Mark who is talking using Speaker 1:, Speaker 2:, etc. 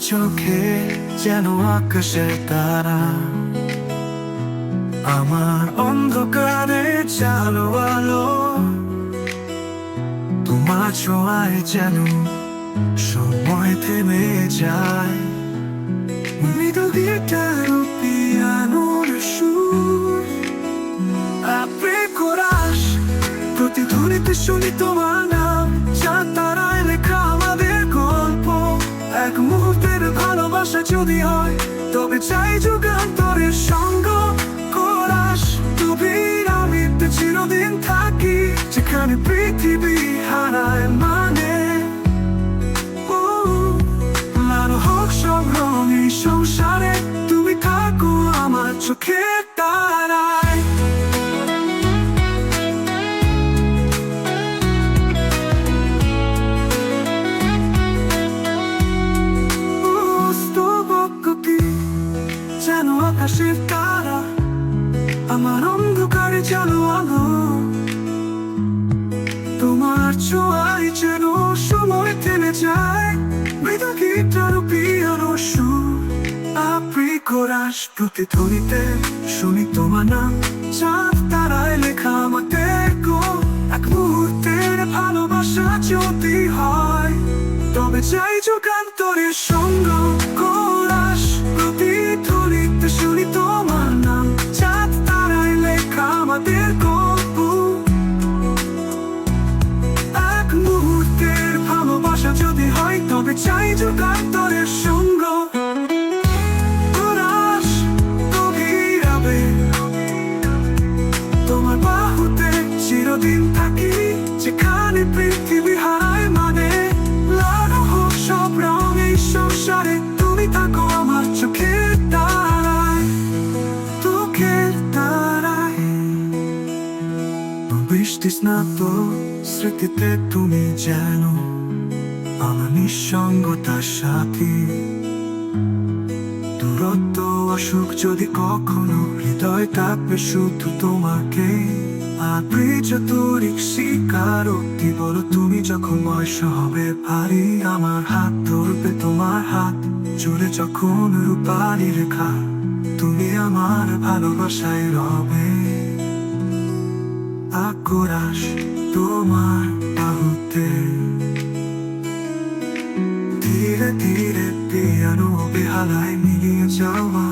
Speaker 1: চোখে যেন আকাশের তারা। আমার অন্ধকারে চালো আলো। তোমার ছোঁয়ায় যেন সময় থেমে যায়। মৃদু গিটার পিয়ানোর সুর। আপনি কোরাস, প্রতিধ্বনিতে শুনি তোমার যদি হয়, তবে চাই যুগান্তরের সঙ্গ। কোরাস তুমি আমিতে চিরদিন থাকি, যেখানে পৃথিবী হারায় মানে। হোক সব রং সংসারে, তুমি থাকো আমার চোখের আমার অন্ধকারে জানো আলো। তোমার ছোঁয়ায় যেন সময় থেমে যায়। মৃদু প্রতিধ্বনিতে শুনি তোমার নাম। চাঁদ তারায় লেখা আমাদের গো। এক মুহূর্তের ভালোবাসা যদি হয়, তবে চাই চাই যুগান্তরের সঙ্গ। কোরাস গভীর। তোমার বাহুতে চিরদিন থাকি, যেখানে পৃথিবী হারায় মানে। লাড়ো হোক সব রং এই সংসারে, তুমি থাকো আমার চোখের তারায়। চোখের তারায়। বৃষ্টি স্নাত স্মৃতিতে তুমি যেন আমার নিঃসঙ্গতার সাথী। দূরত্ব অসুখ যদি কখনো, হৃদয় থাকবে শুধু তোমাকে। আর প্রিয়তরিক স্বীকারোক্তি বলো তুমি যখন বয়স হবে ভারী, আমার হাত ধরবে তোমার হাত। জুড়ে যখন রূপারি রেখা, তুমি আমার ভালোবাসায় রবে। আকুরাস তোমার 也有交往。